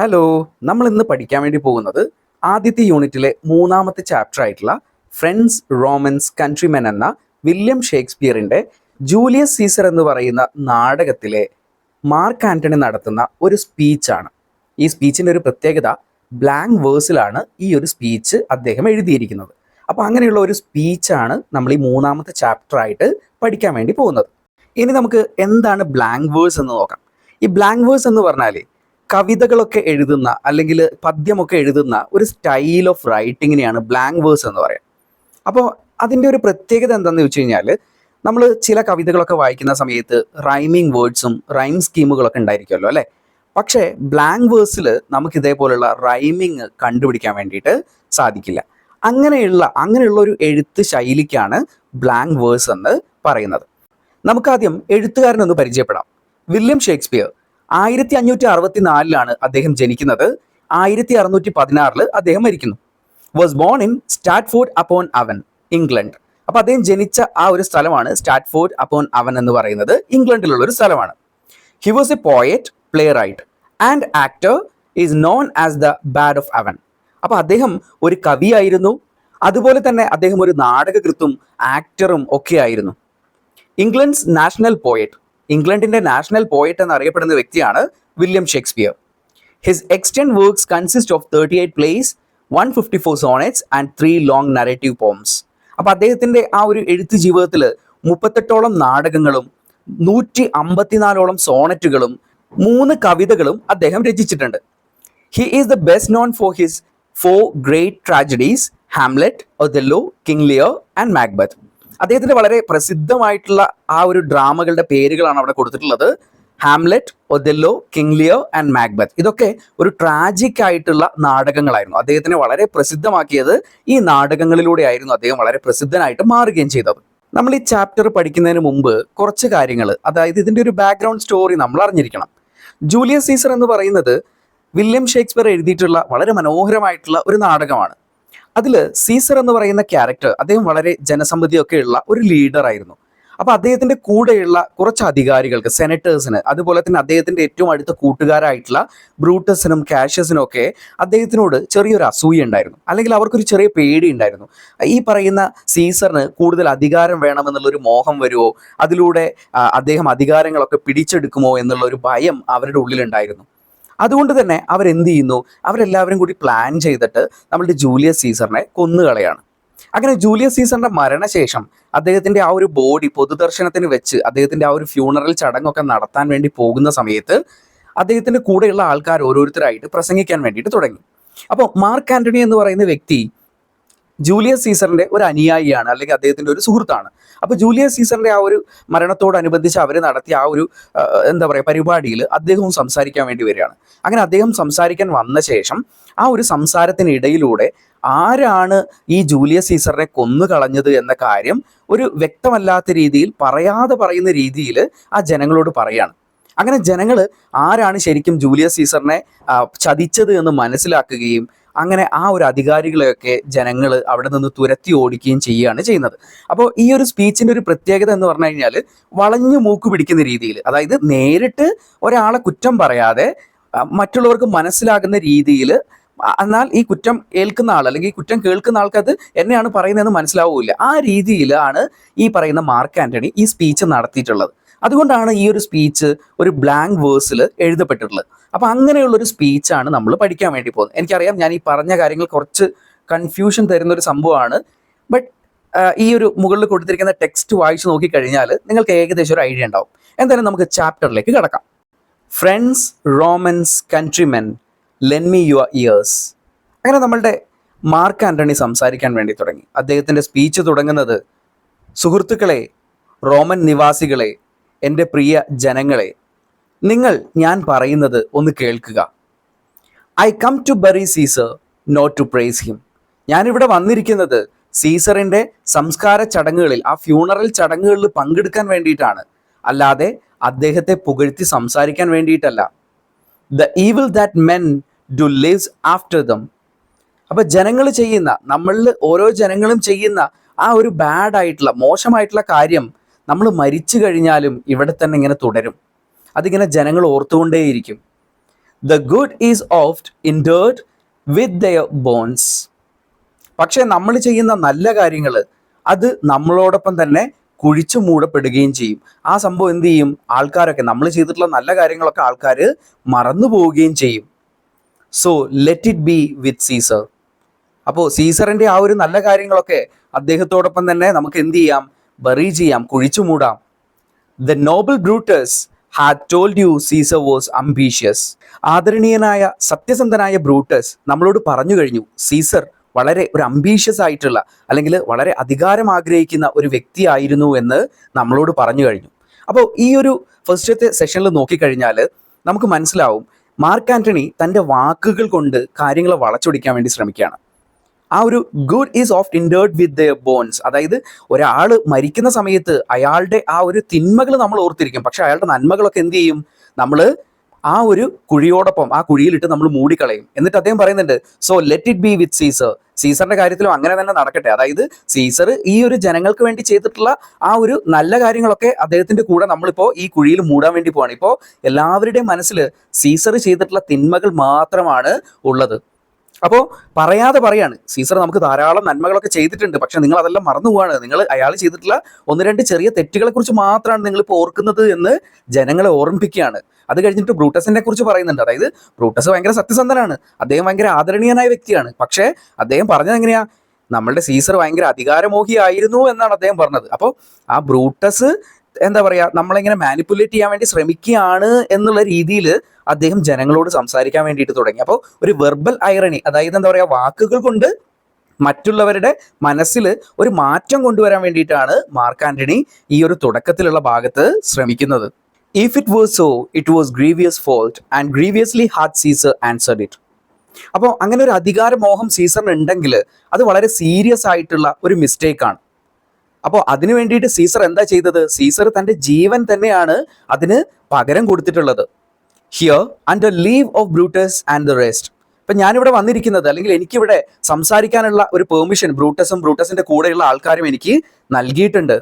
Hello നമ്മൾ ഇന്ന് പഠിക്കാൻ വേണ്ടി പോകുന്നത് ആദ്യത്തെ യൂണിറ്റിലെ മൂന്നാമത്തെ ചാപ്റ്റർ ആയിട്ടുള്ള ഫ്രണ്ട്സ് റോമൻസ് കൺട്രിമെൻ എന്ന വില്യം ഷേക്സ്പിയറിന്റെ ജൂലിയസ് സീസർ എന്ന് പറയുന്ന നാടകത്തിലെ മാർക്ക് ആന്റണി നടത്തുന്ന ഒരു സ്പീച്ചാണ് ഈ സ്പീച്ചിന്റെ ഒരു പ്രത്യേകത ബ്ലാങ്ക് വേഴ്സിലാണ് ഈ ഒരു സ്പീച്ച് അദ്ദേഹം എഴുതിയിരിക്കുന്നത്. അപ്പോൾ അങ്ങനെയുള്ള ഒരു സ്പീച്ചാണ് നമ്മൾ ഈ മൂന്നാമത്തെ ചാപ്റ്റർ ആയിട്ട് പഠിക്കാൻ വേണ്ടി പോകുന്നത്. ഇനി നമുക്ക് എന്താണ് ബ്ലാങ്ക് വേഴ്സ് എന്ന് നോക്കാം. ഈ ബ്ലാങ്ക് വേഴ്സ് എന്ന് പറഞ്ഞാൽ കവിതകളൊക്കെ എഴുതുന്ന അല്ലെങ്കിൽ പദ്യമൊക്കെ എഴുതുന്ന ഒരു സ്റ്റൈൽ ഓഫ് റൈറ്റിങ്ങിനെയാണ് ബ്ലാങ്ക് വേഴ്സ് എന്ന് പറയാം. അപ്പോൾ അതിന്റെ ഒരു പ്രത്യേകത എന്താണെന്ന് വെച്ച് കഴിഞ്ഞാൽ നമ്മൾ ചില കവിതകളൊക്കെ വായിക്കുന്ന സമയത്ത് റൈമിങ് വേർഡ്സും റൈം സ്കീമുകളൊക്കെ ഉണ്ടായിരിക്കുമല്ലോ അല്ലേ? പക്ഷേ ബ്ലാങ്ക് വേഴ്സിൽ നമുക്ക് ഇതേപോലുള്ള റൈമിങ് കണ്ടുപിടിക്കാൻ വേണ്ടിയിട്ട് സാധിക്കില്ല. അങ്ങനെയുള്ള അങ്ങനെയുള്ള ഒരു എഴുത്ത് ശൈലിക്കാണ് ബ്ലാങ്ക് വേഴ്സ് എന്ന് പറയുന്നത്. നമുക്കാദ്യം എഴുത്തുകാരനൊന്ന് പരിചയപ്പെടാം. വില്യം ഷേക്സ്പിയർ ആയിരത്തി അഞ്ഞൂറ്റി അറുപത്തി നാലിലാണ് അദ്ദേഹം ജനിക്കുന്നത്. ആയിരത്തി അറുന്നൂറ്റി പതിനാറിൽ അദ്ദേഹം മരിക്കുന്നു. Was born in Stratford upon Avon England അപ്പോൾ അദ്ദേഹം ജനിച്ച ആ ഒരു സ്ഥലമാണ് സ്റ്റാറ്റ്ഫോർഡ് അപ്പോൺ അവൻ എന്ന് പറയുന്നത്. ഇംഗ്ലണ്ടിലുള്ള ഒരു സ്ഥലമാണ്. He was a poet playwright and actor is known as the bard of Avon അപ്പോൾ അദ്ദേഹം ഒരു കവിയായിരുന്നു. അതുപോലെ തന്നെ അദ്ദേഹം ഒരു നാടകകൃത്തും ആക്ടറും ഒക്കെ ആയിരുന്നു. ഇംഗ്ലണ്ട്സ് നാഷണൽ പോയറ്റ് ഇംഗ്ലണ്ടിന്റെ നാഷണൽ പോയറ്റ് എന്നറിയപ്പെടുന്ന വ്യക്തിയാണ് William Shakespeare. His extend works consist of thirty eight plays one fifty four sonnets and three long narrative poems അപ്പോൾ അദ്ദേഹത്തിന്റെ ആ ഒരു എഴുത്ത് ജീവിതത്തിൽ മുപ്പത്തെട്ടോളം നാടകങ്ങളും നൂറ്റി അമ്പത്തിനാലോളം സോണറ്റുകളും മൂന്ന് കവിതകളും അദ്ദേഹം രചിച്ചിട്ടുണ്ട്. He is the best known for his four great tragedies Hamlet Othello King Lear and Macbeth അദ്ദേഹത്തിന്റെ വളരെ പ്രസിദ്ധമായിട്ടുള്ള ആ ഒരു ഡ്രാമകളുടെ പേരുകളാണ് അവിടെ കൊടുത്തിട്ടുള്ളത്. Hamlet Othello King Lear and Macbeth ഇതൊക്കെ ഒരു ട്രാജിക് ആയിട്ടുള്ള നാടകങ്ങളായിരുന്നു. അദ്ദേഹത്തിനെ വളരെ പ്രസിദ്ധമാക്കിയത് ഈ നാടകങ്ങളിലൂടെ ആയിരുന്നു അദ്ദേഹം വളരെ പ്രസിദ്ധനായിട്ട് മാറുകയും ചെയ്തത്. നമ്മൾ ഈ ചാപ്റ്റർ പഠിക്കുന്നതിന് മുമ്പ് കുറച്ച് കാര്യങ്ങൾ അതായത് ഇതിന്റെ ഒരു ബാക്ക്ഗ്രൗണ്ട് സ്റ്റോറി നമ്മൾ അറിഞ്ഞിരിക്കണം. ജൂലിയസ് സീസർ എന്ന് പറയുന്നത് വില്യം ഷേക്സ്പിയർ എഴുതിയിട്ടുള്ള വളരെ മനോഹരമായിട്ടുള്ള ഒരു നാടകമാണ്. അതിൽ സീസർ എന്ന് പറയുന്ന ക്യാരക്ടർ അദ്ദേഹം വളരെ ജനസമ്മതിയൊക്കെ ഉള്ള ഒരു ലീഡർ ആയിരുന്നു. അപ്പൊ അദ്ദേഹത്തിന്റെ കൂടെയുള്ള കുറച്ച് അധികാരികൾക്ക് സെനറ്റേഴ്സിന് അതുപോലെ തന്നെ അദ്ദേഹത്തിന്റെ ഏറ്റവും അടുത്ത കൂട്ടുകാരായിട്ടുള്ള ബ്രൂട്ടസിനും കാഷ്യസിനും ഒക്കെ അദ്ദേഹത്തിനോട് ചെറിയൊരു അസൂയ ഉണ്ടായിരുന്നു. അല്ലെങ്കിൽ അവർക്കൊരു ചെറിയ പേടി ഉണ്ടായിരുന്നു. ഈ പറയുന്ന സീസറിന് കൂടുതൽ അധികാരം വേണമെന്നുള്ള ഒരു മോഹം വരുമോ അതിലൂടെ അദ്ദേഹം അധികാരങ്ങളൊക്കെ പിടിച്ചെടുക്കുമോ എന്നുള്ള ഒരു ഭയം അവരുടെ ഉള്ളിലുണ്ടായിരുന്നു. അതുകൊണ്ട് തന്നെ അവരെന്ത് ചെയ്യുന്നു അവരെല്ലാവരും കൂടി പ്ലാൻ ചെയ്തിട്ട് നമ്മളുടെ ജൂലിയസ് സീസറിനെ കൊന്നുകളയാണ്. അങ്ങനെ ജൂലിയസ് സീസറിന്റെ മരണശേഷം അദ്ദേഹത്തിന്റെ ആ ഒരു ബോഡി പൊതുദർശനത്തിന് വെച്ച് അദ്ദേഹത്തിന്റെ ആ ഒരു ഫ്യൂണറൽ ചടങ്ങൊക്കെ നടത്താൻ വേണ്ടി പോകുന്ന സമയത്ത് അദ്ദേഹത്തിന്റെ കൂടെയുള്ള ആൾക്കാർ ഓരോരുത്തരായിട്ട് പ്രസംഗിക്കാൻ വേണ്ടിയിട്ട് തുടങ്ങി. അപ്പോൾ മാർക്ക് ആന്റണി എന്ന് പറയുന്ന വ്യക്തി ജൂലിയസ് സീസറിന്റെ ഒരു അനുയായിയാണ് അല്ലെങ്കിൽ അദ്ദേഹത്തിന്റെ ഒരു സുഹൃത്താണ്. അപ്പൊ ജൂലിയസ് സീസറിന്റെ ആ ഒരു മരണത്തോടനുബന്ധിച്ച് അവർ നടത്തിയ ആ ഒരു എന്താ പറയുക പരിപാടിയിൽ അദ്ദേഹവും സംസാരിക്കാൻ വേണ്ടി വരികയാണ്. അങ്ങനെ അദ്ദേഹം സംസാരിക്കാൻ വന്ന ശേഷം ആ ഒരു സംസാരത്തിനിടയിലൂടെ ആരാണ് ഈ ജൂലിയസ് സീസറിനെ കൊന്നു കളഞ്ഞത് എന്ന കാര്യം ഒരു വ്യക്തമല്ലാത്ത രീതിയിൽ പറയാതെ പറയുന്ന രീതിയിൽ ആ ജനങ്ങളോട് പറയാണ്. അങ്ങനെ ജനങ്ങൾ ആരാണ് ശരിക്കും ജൂലിയസ് സീസറിനെ ചതിച്ചത് എന്ന് മനസ്സിലാക്കുകയും അങ്ങനെ ആ ഒരു അധികാരികളെയൊക്കെ ജനങ്ങൾ അവിടെ നിന്ന് തുരത്തി ഓടിക്കുകയും ചെയ്യുകയാണ് ചെയ്യുന്നത്. അപ്പോൾ ഈ ഒരു സ്പീച്ചിന്റെ ഒരു പ്രത്യേകത എന്ന് പറഞ്ഞു കഴിഞ്ഞാൽ വളഞ്ഞു മൂക്ക് പിടിക്കുന്ന രീതിയിൽ അതായത് നേരിട്ട് ഒരാളെ കുറ്റം പറയാതെ മറ്റുള്ളവർക്ക് മനസ്സിലാകുന്ന രീതിയിൽ എന്നാൽ ഈ കുറ്റം ഏൽക്കുന്ന ആൾ അല്ലെങ്കിൽ കുറ്റം കേൾക്കുന്ന ആൾക്കത് എന്നെയാണ് പറയുന്നതെന്ന് മനസ്സിലാവില്ല ആ രീതിയിലാണ് ഈ പറയുന്ന മാർക്ക് ആന്റണി ഈ സ്പീച്ച് നടത്തിയിട്ടുള്ളത്. അതുകൊണ്ടാണ് ഈ ഒരു സ്പീച്ച് ഒരു ബ്ലാങ്ക് വേഴ്സിൽ എഴുതപ്പെട്ടിട്ടുള്ളത്. അപ്പം അങ്ങനെയുള്ളൊരു സ്പീച്ചാണ് നമ്മൾ പഠിക്കാൻ വേണ്ടി പോകുന്നത്. എനിക്കറിയാം ഞാൻ ഈ പറഞ്ഞ കാര്യങ്ങൾ കുറച്ച് കൺഫ്യൂഷൻ തരുന്ന ഒരു സംഭവമാണ് ബട്ട് ഈ ഒരു മുകളിൽ കൊടുത്തിരിക്കുന്ന ടെക്സ്റ്റ് വായിച്ചു നോക്കിക്കഴിഞ്ഞാൽ നിങ്ങൾക്ക് ഏകദേശം ഒരു ഐഡിയ ഉണ്ടാവും. എന്തായാലും നമുക്ക് ചാപ്റ്ററിലേക്ക് കിടക്കാം. Friends Romans countrymen lend me your ears അങ്ങനെ നമ്മളുടെ മാർക്ക് ആന്റണി സംസാരിക്കാൻ വേണ്ടി തുടങ്ങി. അദ്ദേഹത്തിന്റെ സ്പീച്ച് തുടങ്ങുന്നത് സുഹൃത്തുക്കളെ റോമൻ നിവാസികളെ എന്റെ പ്രിയ ജനങ്ങളെ നിങ്ങൾ ഞാൻ പറയുന്നത് ഒന്ന് കേൾക്കുക. I come to bury Caesar not to praise him ഞാനിവിടെ വന്നിരിക്കുന്നത് സീസറിന്റെ സംസ്കാര ചടങ്ങുകളിൽ ആ ഫ്യൂണറൽ ചടങ്ങുകളിൽ പങ്കെടുക്കാൻ വേണ്ടിയിട്ടാണ്. അല്ലാതെ അദ്ദേഹത്തെ പുകഴ്ത്തി സംസാരിക്കാൻ വേണ്ടിയിട്ടല്ല. The evil that men do lives after them അപ്പൊ ജനങ്ങൾ ചെയ്യുന്ന നമ്മളിൽ ഓരോ ജനങ്ങളും ചെയ്യുന്ന ആ ഒരു ബാഡ് ആയിട്ടുള്ള മോശമായിട്ടുള്ള കാര്യം നമ്മൾ മരിച്ചു കഴിഞ്ഞാലും ഇവിടെ തന്നെ ഇങ്ങനെ തുടരും. അതിങ്ങനെ ജനങ്ങൾ ഓർത്തുകൊണ്ടേയിരിക്കും. The good is oft interred with their bones പക്ഷേ നമ്മൾ ചെയ്യുന്ന നല്ല കാര്യങ്ങൾ അത് നമ്മളോടൊപ്പം തന്നെ കുഴിച്ചു മൂടപ്പെടുകയും ചെയ്യും. ആ സംഭവം എന്ത് ചെയ്യും? ആൾക്കാരൊക്കെ നമ്മൾ ചെയ്തിട്ടുള്ള നല്ല കാര്യങ്ങളൊക്കെ ആൾക്കാർ മറന്നു പോവുകയും ചെയ്യും. So let it be with Caesar അപ്പോൾ സീസറിന്റെ ആ ഒരു നല്ല കാര്യങ്ങളൊക്കെ അദ്ദേഹത്തോടൊപ്പം തന്നെ നമുക്ക് എന്ത് ചെയ്യാം? ബറി ചെയ്യാം കുഴിച്ചു മൂടാം. The noble Brutus had told you Caesar was ambitious ആദരണീയനായ സത്യസന്ധനായ ബ്രൂട്ടസ് നമ്മളോട് പറഞ്ഞു കഴിഞ്ഞു സീസർ വളരെ ഒരു അംബീഷ്യസ് ആയിട്ടുള്ള അല്ലെങ്കിൽ വളരെ അധികാരം ആഗ്രഹിക്കുന്ന ഒരു വ്യക്തിയായിരുന്നു എന്ന് നമ്മളോട് പറഞ്ഞു കഴിഞ്ഞു. അപ്പോൾ ഈ ഒരു ഫസ്റ്റത്തെ സെഷനിൽ നോക്കിക്കഴിഞ്ഞാൽ നമുക്ക് മനസ്സിലാവും മാർക്ക് ആന്റണി തന്റെ വാക്കുകൾ കൊണ്ട് കാര്യങ്ങളെ വളച്ചൊടിക്കാൻ വേണ്ടി ശ്രമിക്കുകയാണ്. ആ ഒരു good is of interred with the bones അതായത് ഒരാൾ മരിക്കുന്ന സമയത്ത് അയാളുടെ ആ ഒരു തിന്മകൾ നമ്മൾ ഓർത്തിരിക്കും. പക്ഷെ അയാളുടെ നന്മകളൊക്കെ എന്ത് ചെയ്യും? നമ്മൾ ആ ഒരു കുഴിയോടൊപ്പം ആ കുഴിയിലിട്ട് നമ്മൾ മൂടിക്കളയും. എന്നിട്ട് അദ്ദേഹം പറയുന്നുണ്ട് so let it be with Caesar സീസറിന്റെ കാര്യത്തിലും അങ്ങനെ തന്നെ നടക്കട്ടെ. അതായത് സീസർ ഈ ഒരു ജനങ്ങൾക്ക് വേണ്ടി ചെയ്തിട്ടുള്ള ആ ഒരു നല്ല കാര്യങ്ങളൊക്കെ അദ്ദേഹത്തിന്റെ കൂടെ നമ്മളിപ്പോ ഈ കുഴിയിൽ മൂടാൻ വേണ്ടി പോവാണ്. ഇപ്പോ എല്ലാവരുടെയും മനസ്സിൽ സീസർ ചെയ്തിട്ടുള്ള തിന്മകൾ മാത്രമാണ് ഉള്ളത്. അപ്പോൾ പറയാതെ പറയാണ്. സീസർ നമുക്ക് ധാരാളം നന്മകളൊക്കെ ചെയ്തിട്ടുണ്ട്. പക്ഷേ നിങ്ങൾ അതെല്ലാം മറന്നു പോവാണ്. നിങ്ങൾ അയാൾ ചെയ്തിട്ടുള്ള ഒന്ന് രണ്ട് ചെറിയ തെറ്റുകളെ കുറിച്ച് മാത്രമാണ് നിങ്ങൾ ഇപ്പോൾ ഓർക്കുന്നത് എന്ന് ജനങ്ങളെ ഓർമ്മിപ്പിക്കുകയാണ്. അത് കഴിഞ്ഞിട്ട് ബ്രൂട്ടസിനെ കുറിച്ച് പറയുന്നുണ്ട്. അതായത് ബ്രൂട്ടസ് ഭയങ്കര സത്യസന്ധനാണ്. അദ്ദേഹം ഭയങ്കര ആദരണീയനായ വ്യക്തിയാണ്. പക്ഷേ അദ്ദേഹം പറഞ്ഞത് എങ്ങനെയാ? നമ്മളുടെ സീസർ ഭയങ്കര അധികാരമോഹിയായിരുന്നു എന്നാണ് അദ്ദേഹം പറഞ്ഞത്. അപ്പോൾ ആ ബ്രൂട്ടസ് എന്താ പറയാ നമ്മളിങ്ങനെ മാനിപ്പുലേറ്റ് ചെയ്യാൻ വേണ്ടി ശ്രമിക്കുകയാണ് എന്നുള്ള രീതിയിൽ അദ്ദേഹം ജനങ്ങളോട് സംസാരിക്കാൻ വേണ്ടിയിട്ട് തുടങ്ങി. അപ്പോൾ ഒരു വെർബൽ ഐറണി അതായത് എന്താ പറയാ വാക്കുകൾ കൊണ്ട് മറ്റുള്ളവരുടെ മനസ്സിൽ ഒരു മാറ്റം കൊണ്ടുവരാൻ വേണ്ടിയിട്ടാണ് മാർക്ക് ആന്റണി ഈ ഒരു തുടക്കത്തിലുള്ള ഭാഗത്ത് ശ്രമിക്കുന്നത്. If it was so it was grievous fault and grievously hath Caesar answered it അപ്പോൾ അങ്ങനെ ഒരു അധികാരമോഹം സീസറിന് ഉണ്ടെങ്കിൽ അത് വളരെ സീരിയസ് ആയിട്ടുള്ള ഒരു മിസ്റ്റേക്കാണ് അപ്പോൾ അതിനു വേണ്ടിയിട്ട് സീസർ എന്താ ചെയ്തത്? സീസർ തന്റെ ജീവൻ തന്നെയാണ് അതിന് പകരം കൊടുത്തിട്ടുള്ളത്. Here and the leave of Brutus and the rest ഇപ്പം ഞാനിവിടെ വന്നിരിക്കുന്നത് അല്ലെങ്കിൽ എനിക്കിവിടെ സംസാരിക്കാനുള്ള ഒരു പെർമിഷൻ ബ്രൂട്ടസും ബ്രൂട്ടസിന്റെ കൂടെയുള്ള ആൾക്കാരും എനിക്ക് നൽകിയിട്ടുണ്ട്.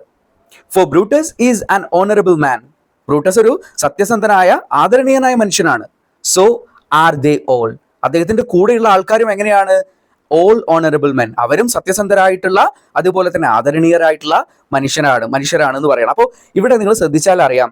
For Brutus is an honourable man Brutus ഒരു സത്യസന്ധനായ ആദരണീയനായ മനുഷ്യനാണ്. സോ ആർ ദേ ഓൾ അദ്ദേഹത്തിന്റെ കൂടെയുള്ള ആൾക്കാരും എങ്ങനെയാണ്? ഓൾ ഓണറബിൾ മെൻ അവരും സത്യസന്ധരായിട്ടുള്ള അതുപോലെ തന്നെ ആദരണീയരായിട്ടുള്ള മനുഷ്യനാണ് മനുഷ്യരാണെന്ന് പറയണം. അപ്പോൾ ഇവിടെ നിങ്ങൾ ശ്രദ്ധിച്ചാൽ അറിയാം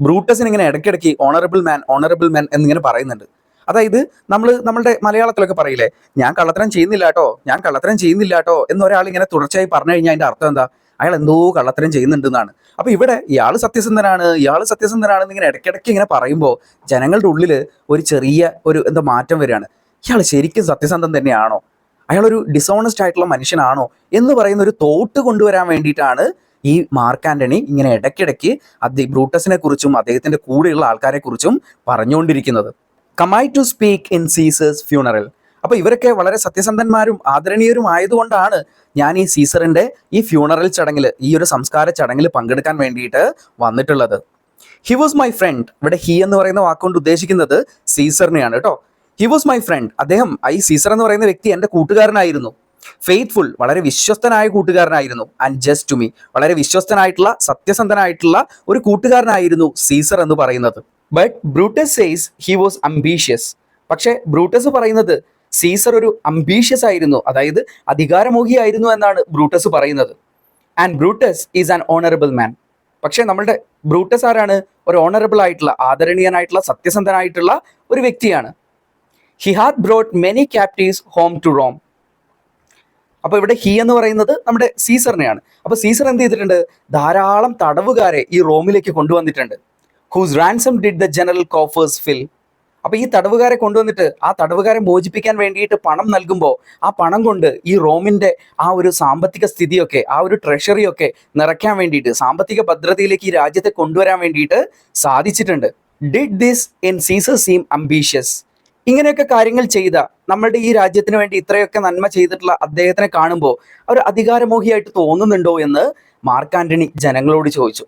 ബ്രൂട്ടസിന് ഇങ്ങനെ ഇടയ്ക്കിടയ്ക്ക് ഓണറബിൾ മാൻ ഓണറബിൾ മാൻ എന്നിങ്ങനെ പറയുന്നുണ്ട്. അതായത് നമ്മൾ നമ്മളുടെ മലയാളത്തിലൊക്കെ പറയില്ലേ ഞാൻ കള്ളത്തരം ചെയ്യുന്നില്ല കേട്ടോ ഞാൻ കള്ളത്തരം ചെയ്യുന്നില്ല കേട്ടോ എന്നൊരാൾ ഇങ്ങനെ തുടർച്ചയായി പറഞ്ഞു കഴിഞ്ഞാൽ അതിന്റെ അർത്ഥം എന്താ? അയാൾ എന്തോ കള്ളത്തരം ചെയ്യുന്നുണ്ടെന്നാണ്. അപ്പൊ ഇവിടെ ഇയാൾ സത്യസന്ധനാണ് ഇയാൾ സത്യസന്ധനാണ് ഇങ്ങനെ ഇടയ്ക്കിടയ്ക്ക് ഇങ്ങനെ പറയുമ്പോൾ ജനങ്ങളുടെ ഉള്ളിൽ ഒരു ചെറിയ ഒരു എന്താ മാറ്റം വരികയാണ്. ഇയാൾ ശരിക്കും സത്യസന്ധൻ തന്നെയാണോ? അയാളൊരു ഡിസോണസ്റ്റ് ആയിട്ടുള്ള മനുഷ്യനാണോ എന്ന് പറയുന്ന ഒരു തോട്ട് കൊണ്ടുവരാൻ വേണ്ടിയിട്ടാണ് ഈ മാർക്ക് ആന്റണി ഇങ്ങനെ ഇടയ്ക്കിടയ്ക്ക് അദ്ദേഹം ബ്രൂട്ടസിനെ കുറിച്ചും അദ്ദേഹത്തിന്റെ കൂടെയുള്ള ആൾക്കാരെ കുറിച്ചും പറഞ്ഞുകൊണ്ടിരിക്കുന്നത്. Come I to speak in Caesar's funeral അപ്പൊ ഇവരൊക്കെ വളരെ സത്യസന്ധന്മാരും ആദരണീയരും ആയതുകൊണ്ടാണ് ഞാൻ ഈ സീസറിന്റെ ഈ ഫ്യൂണറൽ ചടങ്ങിൽ ഈ ഒരു സംസ്കാര ചടങ്ങിൽ പങ്കെടുക്കാൻ വേണ്ടിയിട്ട് വന്നിട്ടുള്ളത്. ഹി വാസ് മൈ ഫ്രണ്ട് ഇവിടെ ഹി എന്ന് പറയുന്ന വാക്കുകൊണ്ട് ഉദ്ദേശിക്കുന്നത് സീസറിനെയാണ് കേട്ടോ. ഹി വാസ് മൈ ഫ്രണ്ട് അദ്ദേഹം ഈ സീസർ എന്ന് പറയുന്ന വ്യക്തി എന്റെ കൂട്ടുകാരനായിരുന്നു. ഫെയ്ത്ത്ഫുൾ വളരെ വിശ്വസ്തനായ കൂട്ടുകാരനായിരുന്നു. ആൻഡ് ജസ്റ്റ് ടു മീ വളരെ വിശ്വസ്തനായിട്ടുള്ള സത്യസന്ധനായിട്ടുള്ള ഒരു കൂട്ടുകാരനായിരുന്നു സീസർ എന്ന് പറയുന്നത്. But Brutus says he was ambitious പക്ഷേ ബ്രൂട്ടസ് പറയുന്നത് സീസർ ഒരു അംബീഷ്യസ് ആയിരുന്നു. അതായത് അധികാരമോഹിയായിരുന്നു എന്നാണ് ബ്രൂട്ടസ് പറയുന്നത്. And Brutus is an honourable man പക്ഷേ നമ്മളുടെ ബ്രൂട്ടസ് ആരാണ്? ഒരു ഓണറബിൾ ആയിട്ടുള്ള ആദരണീയനായിട്ടുള്ള സത്യസന്ധനായിട്ടുള്ള ഒരു വ്യക്തിയാണ്. He had brought many captives home to Rome അപ്പോൾ ഇവിടെ ഹി എന്ന് പറയുന്നത് നമ്മുടെ സീസറിനെയാണ്. അപ്പോൾ സീസർ എന്ത് ചെയ്തിട്ടുണ്ട്? ധാരാളം തടവുകാരെ ഈ റോമിലേക്ക് കൊണ്ടുവന്നിട്ടുണ്ട്. Whose ransom did the general coffers fill അപ്പോൾ ഈ തടവുകാരെ കൊണ്ടുവന്നിട്ട് ആ തടവുകാരെ മോചിപ്പിക്കാൻ വേണ്ടിയിട്ട് പണം നൽകുമ്പോൾ ആ പണം കൊണ്ട് ഈ റോമിന്റെ ആ ഒരു സാമ്പത്തിക സ്ഥിതിയൊക്കെ ആ ഒരു ട്രഷറിയൊക്കെ നിറയ്ക്കാൻ വേണ്ടിയിട്ട് സാമ്പത്തിക ഭദ്രതയിലേക്ക് ഈ രാജ്യത്തെ കൊണ്ടുവരാൻ വേണ്ടിയിട്ട് സാധിച്ചിട്ടുണ്ട്. Did this in Caesar seem ambitious ഇങ്ങനെയൊക്കെ കാര്യങ്ങൾ ചെയ്ത നമ്മളുടെ ഈ രാജ്യത്തിന് വേണ്ടി ഇത്രയൊക്കെ നന്മ ചെയ്തിട്ടുള്ള അദ്ദേഹത്തിനെ കാണുമ്പോൾ അവർ അധികാരമോഹിയായിട്ട് തോന്നുന്നുണ്ടോ എന്ന് മാർക്ക് ആന്റണി ജനങ്ങളോട് ചോദിച്ചു.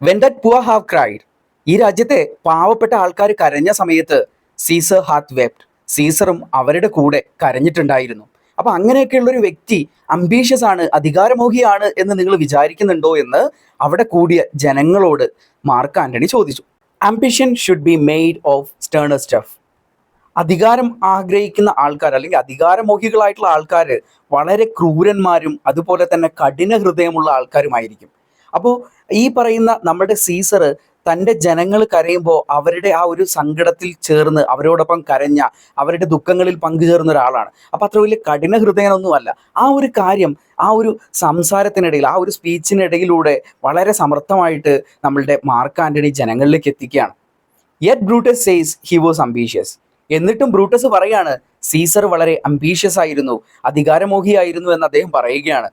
When that poor have cried ഈ രാജ്യത്തെ പാവപ്പെട്ട ആൾക്കാർ കരഞ്ഞ സമയത്ത് സീസർ ഹാത്ത് വെപ്റ്റ് സീസറും അവരുടെ കൂടെ കരഞ്ഞിട്ടുണ്ടായിരുന്നു. അപ്പൊ അങ്ങനെയൊക്കെയുള്ള ഒരു വ്യക്തി അംബീഷ്യസ് ആണ് അധികാരമോഹിയാണ് എന്ന് നിങ്ങൾ വിചാരിക്കുന്നുണ്ടോ എന്ന് അവിടെ കൂടിയ ജനങ്ങളോട് മാർക്ക് ആന്റണി ചോദിച്ചു. Ambition should be made of sterner stuff അധികാരം ആഗ്രഹിക്കുന്ന ആൾക്കാർ അല്ലെങ്കിൽ അധികാരമോഹികളായിട്ടുള്ള ആൾക്കാർ വളരെ ക്രൂരന്മാരും അതുപോലെ തന്നെ കഠിന ഹൃദയമുള്ള ആൾക്കാരുമായിരിക്കും. അപ്പോൾ ഈ പറയുന്ന നമ്മുടെ സീസർ തന്റെ ജനങ്ങൾ കരയുമ്പോൾ അവരുടെ ആ ഒരു സങ്കടത്തിൽ ചേർന്ന് അവരോടൊപ്പം കരഞ്ഞ അവരുടെ ദുഃഖങ്ങളിൽ പങ്കുചേർന്ന ഒരാളാണ്. അപ്പോൾ അത്ര വലിയ കഠിന ഹൃദയനൊന്നുമല്ല. ആ ഒരു കാര്യം ആ ഒരു സംസാരത്തിനിടയിൽ ആ ഒരു സ്പീച്ചിനിടയിലൂടെ വളരെ സമർത്ഥമായിട്ട് നമ്മളുടെ മാർക്ക് ആന്റണി ജനങ്ങളിലേക്ക് എത്തിക്കുകയാണ്. Yet Brutus says he was ambitious എന്നിട്ടും ബ്രൂട്ടസ് പറയാണ് സീസർ വളരെ അംബീഷ്യസ് ആയിരുന്നു അധികാരമോഹിയായിരുന്നു എന്ന് അദ്ദേഹം പറയുകയാണ്.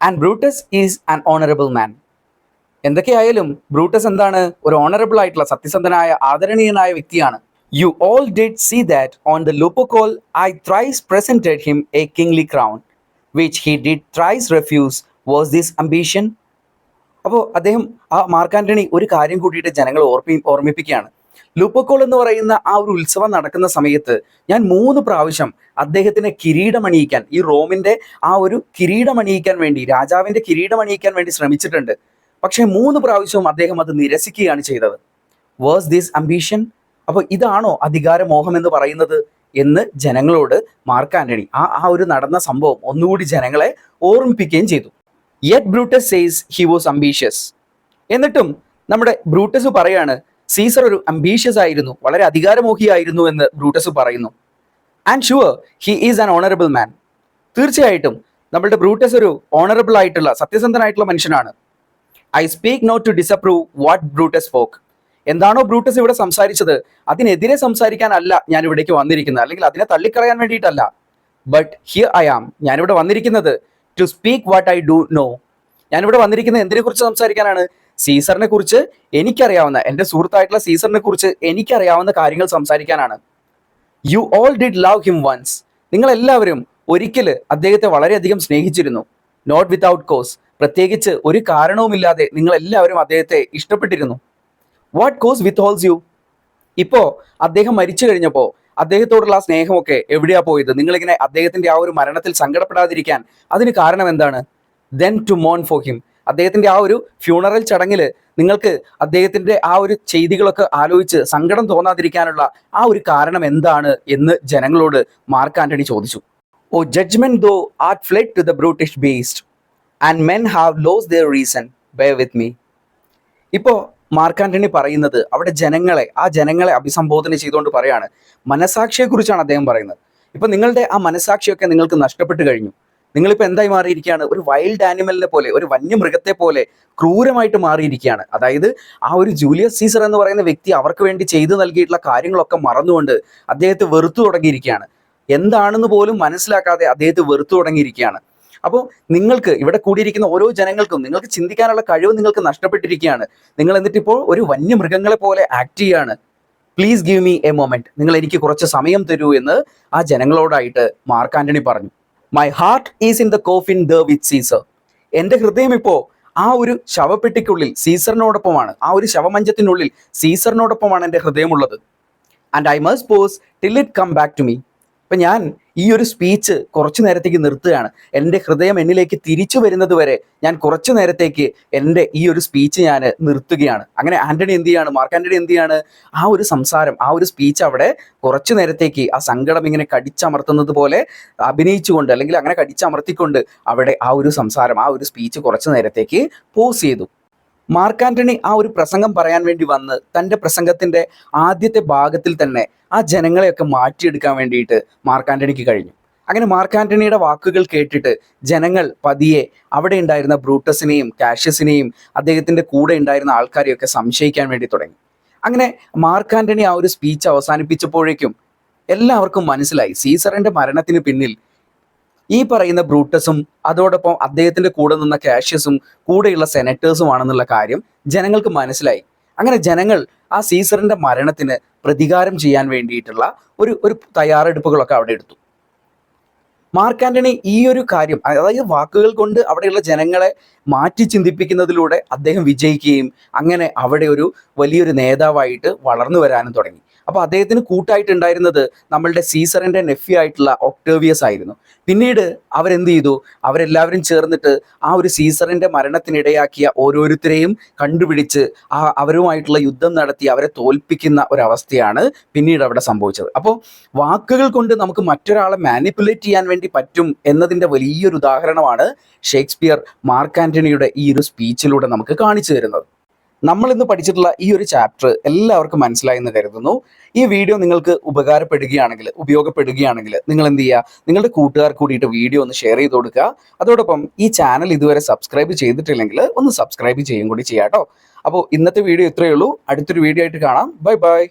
And Brutus is an honourable man എന്തൊക്കെയായാലും ബ്രൂട്ടസ് എന്താണ്? ഒരു ഓണറബിൾ ആയിട്ടുള്ള സത്യസന്ധനായ ആദരണീയനായ വ്യക്തിയാണ്. You all did see that on the Lupercal I thrice presented him a kingly crown which he did thrice refuse was this ambition അപ്പോൾ അദ്ദേഹം ആ മാർക്ക് ആന്റണി ഒരു കാര്യം കൂട്ടിയിട്ട് ജനങ്ങൾ ഓർമ്മി ഓർമ്മിപ്പിക്കുകയാണ്. ലൂപ്പക്കോൾ എന്ന് പറയുന്ന ആ ഒരു ഉത്സവം നടക്കുന്ന സമയത്ത് ഞാൻ മൂന്ന് പ്രാവശ്യം അദ്ദേഹത്തിനെ കിരീടമണിയിക്കാൻ ഈ റോമിന്റെ ആ ഒരു കിരീടമണിയിക്കാൻ വേണ്ടി രാജാവിന്റെ കിരീടമണിയിക്കാൻ വേണ്ടി ശ്രമിച്ചിട്ടുണ്ട്. പക്ഷേ മൂന്ന് പ്രാവശ്യവും അദ്ദേഹം അത് നിരസിക്കുകയാണ് ചെയ്തത്. വേഴ്സ് ദിസ് അംബീഷൻ അപ്പോൾ ഇതാണോ അധികാരമോഹം എന്ന് പറയുന്നത് എന്ന് ജനങ്ങളോട് മാർക്ക് ആന്റണി ആ ആ ഒരു നടന്ന സംഭവം ഒന്നുകൂടി ജനങ്ങളെ ഓർമ്മിപ്പിക്കുകയും ചെയ്തു. Yet Brutus says he was ambitious എന്നിട്ടും നമ്മുടെ ബ്രൂട്ടസ് പറയാണ് സീസർ ഒരു അംബീഷ്യസ് ആയിരുന്നു വളരെ അധികാരമോഹിയായിരുന്നു എന്ന് ബ്രൂട്ടസ് പറയുന്നു. And sure he is an honourable man തീർച്ചയായിട്ടും നമ്മളുടെ ബ്രൂട്ടസ് ഒരു ഓണറബിൾ ആയിട്ടുള്ള സത്യസന്ധനായിട്ടുള്ള മനുഷ്യനാണ്. I speak not to disapprove what Brutus spoke എന്താണോ ബ്രൂട്ടസ് ഇവിടെ സംസാരിച്ചത് അതിനെതിരെ സംസാരിക്കാനല്ല ഞാൻ ഇവിടേക്ക് വന്നിരിക്കുന്നത് അല്ലെങ്കിൽ അതിനെ തള്ളിക്കളയാൻ വേണ്ടിയിട്ടല്ല. ബട്ട് ഹിയർ ഐ ആം ഞാനിവിടെ വന്നിരിക്കുന്നത് to speak what I do know ഞാനിവിടെ വന്നിരിക്കുന്നത് എന്തിനെ കുറിച്ച് സംസാരിക്കാനാണ്? സീസറിനെ കുറിച്ച് എനിക്കറിയാവുന്ന എന്റെ സുഹൃത്തായിട്ടുള്ള സീസറിനെ കുറിച്ച് എനിക്കറിയാവുന്ന കാര്യങ്ങൾ സംസാരിക്കാനാണ്. You all did love him once നിങ്ങൾ എല്ലാവരും ഒരിക്കൽ അദ്ദേഹത്തെ വളരെയധികം സ്നേഹിച്ചിരുന്നു. നോട്ട് വിത്തൗട്ട് കോസ് പ്രത്യേകിച്ച് ഒരു കാരണവുമില്ലാതെ നിങ്ങൾ എല്ലാവരും അദ്ദേഹത്തെ ഇഷ്ടപ്പെട്ടിരുന്നു. What cause withholds you ഇപ്പോ അദ്ദേഹം മരിച്ചു കഴിഞ്ഞപ്പോൾ അദ്ദേഹത്തോടുള്ള ആ സ്നേഹമൊക്കെ എവിടെയാ പോയത്? നിങ്ങളിങ്ങനെ അദ്ദേഹത്തിന്റെ ആ ഒരു മരണത്തിൽ സങ്കടപ്പെടാതിരിക്കാൻ അതിന് കാരണം എന്താണ്? ദെൻ ടു മോൺ ഫോർ ഹിം അദ്ദേഹത്തിന്റെ ആ ഒരു ഫ്യൂണറൽ ചടങ്ങിൽ നിങ്ങൾക്ക് അദ്ദേഹത്തിന്റെ ആ ഒരു ചെയ്തികളൊക്കെ ആലോചിച്ച് സങ്കടം തോന്നാതിരിക്കാനുള്ള ആ ഒരു കാരണം എന്താണ് എന്ന് ജനങ്ങളോട് മാർക്ക് ആന്റണി ചോദിച്ചു. O judgement thou are fled to the brutish beasts and men have lost their reason bear with me ഇപ്പോൾ മാർക്ക് പറയുന്നത് അവിടെ ജനങ്ങളെ ആ ജനങ്ങളെ അഭിസംബോധന ചെയ്തുകൊണ്ട് പറയാണ്. മനസാക്ഷിയെക്കുറിച്ചാണ് അദ്ദേഹം പറയുന്നത്. ഇപ്പം നിങ്ങളുടെ ആ മനസാക്ഷിയൊക്കെ നിങ്ങൾക്ക് നഷ്ടപ്പെട്ടു കഴിഞ്ഞു. നിങ്ങളിപ്പോൾ എന്തായി മാറിയിരിക്കുകയാണ്? ഒരു വൈൽഡ് ആനിമലിനെ പോലെ ഒരു വന്യമൃഗത്തെ പോലെ ക്രൂരമായിട്ട് മാറിയിരിക്കുകയാണ്. അതായത് ആ ഒരു ജൂലിയസ് സീസർ എന്ന് പറയുന്ന വ്യക്തി അവർക്ക് വേണ്ടി ചെയ്തു നൽകിയിട്ടുള്ള കാര്യങ്ങളൊക്കെ മറന്നുകൊണ്ട് അദ്ദേഹത്തെ വെറുത്തു തുടങ്ങിയിരിക്കുകയാണ്. എന്താണെന്ന് പോലും മനസ്സിലാക്കാതെ അദ്ദേഹത്തെ വെറുത്തു തുടങ്ങിയിരിക്കുകയാണ്. അപ്പോൾ നിങ്ങൾക്ക് ഇവിടെ കൂടിയിരിക്കുന്ന ഓരോ ജനങ്ങൾക്കും നിങ്ങൾക്ക് ചിന്തിക്കാനുള്ള കഴിവ് നിങ്ങൾക്ക് നഷ്ടപ്പെട്ടിരിക്കുകയാണ്. നിങ്ങൾ എന്നിട്ടിപ്പോൾ ഒരു വന്യമൃഗങ്ങളെ പോലെ ആക്ട് ചെയ്യാണ് please give me a moment നിങ്ങൾ എനിക്ക് കുറച്ച് സമയം തരൂ എന്ന് ആ ജനങ്ങളോടായിട്ട് മാർക്ക് ആന്റണി പറഞ്ഞു. My heart is in the coffin the with Caesar എന്റെ ഹൃദയം ഇപ്പോൾ ആ ഒരു ശവപ്പെട്ടിക്കുള്ളിൽ സീസറിനോടൊപ്പമാണ്. ആ ഒരു ശവമഞ്ചത്തിനുള്ളിൽ സീസറിനോടൊപ്പമാണ് എന്റെ ഹൃദയമുള്ളത്. And I must pause till it come back to me ഇപ്പം ഞാൻ ഈ ഒരു സ്പീച്ച് കുറച്ചു നേരത്തേക്ക് നിർത്തുകയാണ്. എന്റെ ഹൃദയം എന്നിലേക്ക് തിരിച്ചു വരുന്നത് വരെ ഞാൻ കുറച്ചു നേരത്തേക്ക് എന്റെ ഈ ഒരു സ്പീച്ച് ഞാൻ നിർത്തുകയാണ്. അങ്ങനെ ആന്റണി എന്ത് ചെയ്യാണ്? മാർക്ക് ആന്റണി എന്ത് ചെയ്യാണ്? ആ ഒരു സംസാരം ആ ഒരു സ്പീച്ച് അവിടെ കുറച്ചു നേരത്തേക്ക് ആ സങ്കടം ഇങ്ങനെ കടിച്ചമർത്തുന്നത് പോലെ അഭിനയിച്ചുകൊണ്ട് അല്ലെങ്കിൽ അങ്ങനെ കടിച്ചമർത്തിക്കൊണ്ട് അവിടെ ആ ഒരു സംസാരം ആ ഒരു സ്പീച്ച് കുറച്ചു നേരത്തേക്ക് പോസ് ചെയ്തു. മാർക്ക് ആന്റണി ആ ഒരു പ്രസംഗം പറയാൻ വേണ്ടി വന്ന് തന്റെ പ്രസംഗത്തിന്റെ ആദ്യത്തെ ഭാഗത്തിൽ തന്നെ ആ ജനങ്ങളെയൊക്കെ മാറ്റിയെടുക്കാൻ വേണ്ടിയിട്ട് മാർക്ക് ആന്റണിക്ക് കഴിഞ്ഞു. അങ്ങനെ മാർക്ക് ആന്റണിയുടെ വാക്കുകൾ കേട്ടിട്ട് ജനങ്ങൾ പതിയെ അവിടെ ഉണ്ടായിരുന്ന ബ്രൂട്ടസിനെയും കാഷ്യസിനെയും അദ്ദേഹത്തിന്റെ കൂടെ ഉണ്ടായിരുന്ന ആൾക്കാരെയൊക്കെ സംശയിക്കാൻ വേണ്ടി തുടങ്ങി. അങ്ങനെ മാർക്ക് ആന്റണി ആ ഒരു സ്പീച്ച് അവസാനിപ്പിച്ചപ്പോഴേക്കും എല്ലാവർക്കും മനസ്സിലായി. സീസറിന്റെ മരണത്തിന് പിന്നിൽ ഈ പറയുന്ന ബ്രൂട്ടസും അതോടൊപ്പം അദ്ദേഹത്തിന്റെ കൂടെ നിന്ന കാഷ്യസും കൂടെയുള്ള സെനറ്റേഴ്സും ആണെന്നുള്ള കാര്യം ജനങ്ങൾക്ക് മനസ്സിലായി. അങ്ങനെ ജനങ്ങൾ ആ സീസറിന്റെ മരണത്തിന് പ്രതികാരം ചെയ്യാൻ വേണ്ടിയിട്ടുള്ള ഒരു ഒരു തയ്യാറെടുപ്പുകളൊക്കെ അവിടെ എടുത്തു. മാർക്ക് ആന്റണി ഈ ഒരു കാര്യം അതായത് വാക്കുകൾ കൊണ്ട് അവിടെയുള്ള ജനങ്ങളെ മാറ്റി ചിന്തിപ്പിക്കുന്നതിലൂടെ അദ്ദേഹം വിജയിക്കുകയും അങ്ങനെ അവിടെ ഒരു വലിയൊരു നേതാവായിട്ട് വളർന്നു വരാനും തുടങ്ങി. അപ്പോൾ അദ്ദേഹത്തിന് കൂട്ടായിട്ടുണ്ടായിരുന്നത് നമ്മളുടെ സീസറിന്റെ നെഫി ആയിട്ടുള്ള ഒക്ടേവിയസ് ആയിരുന്നു. പിന്നീട് അവരെന്ത് ചെയ്തു? അവരെല്ലാവരും ചേർന്നിട്ട് ആ ഒരു സീസറിന്റെ മരണത്തിനിടയാക്കിയ ഓരോരുത്തരെയും കണ്ടുപിടിച്ച് ആ അവരുമായിട്ടുള്ള യുദ്ധം നടത്തി അവരെ തോൽപ്പിക്കുന്ന ഒരവസ്ഥയാണ് പിന്നീട് അവിടെ സംഭവിച്ചത്. അപ്പോൾ വാക്കുകൾ കൊണ്ട് നമുക്ക് മറ്റൊരാളെ മാനിപ്പുലേറ്റ് ചെയ്യാൻ വേണ്ടി പറ്റും എന്നതിന്റെ വലിയൊരു ഉദാഹരണമാണ് ഷേക്സ്പിയർ മാർക്ക് ആന്റണിയുടെ ഈ ഒരു സ്പീച്ചിലൂടെ നമുക്ക് കാണിച്ചു തരുന്നത്. നമ്മൾ ഇന്ന് പഠിച്ചിട്ടുള്ള ഈ ഒരു ചാപ്റ്റർ എല്ലാവർക്കും മനസ്സിലായി എന്ന് കരുതുന്നു. ഈ വീഡിയോ നിങ്ങൾക്ക് ഉപകാരപ്പെടുകയാണെങ്കിൽ ഉപയോഗപ്പെടുകയാണെങ്കിൽ നിങ്ങൾ എന്ത് ചെയ്യുക? നിങ്ങളുടെ കൂട്ടുകാർ കൂടിയിട്ട് വീഡിയോ ഒന്ന് ഷെയർ ചെയ്ത് കൊടുക്കുക. അതോടൊപ്പം ഈ ചാനൽ ഇതുവരെ സബ്സ്ക്രൈബ് ചെയ്തിട്ടില്ലെങ്കിൽ ഒന്ന് സബ്സ്ക്രൈബ് ചെയ്യും കൂടി ചെയ്യാം കേട്ടോ. അപ്പോൾ ഇന്നത്തെ വീഡിയോ ഇത്രയേ ഉള്ളൂ. അടുത്തൊരു വീഡിയോ ആയിട്ട് കാണാം. Bye bye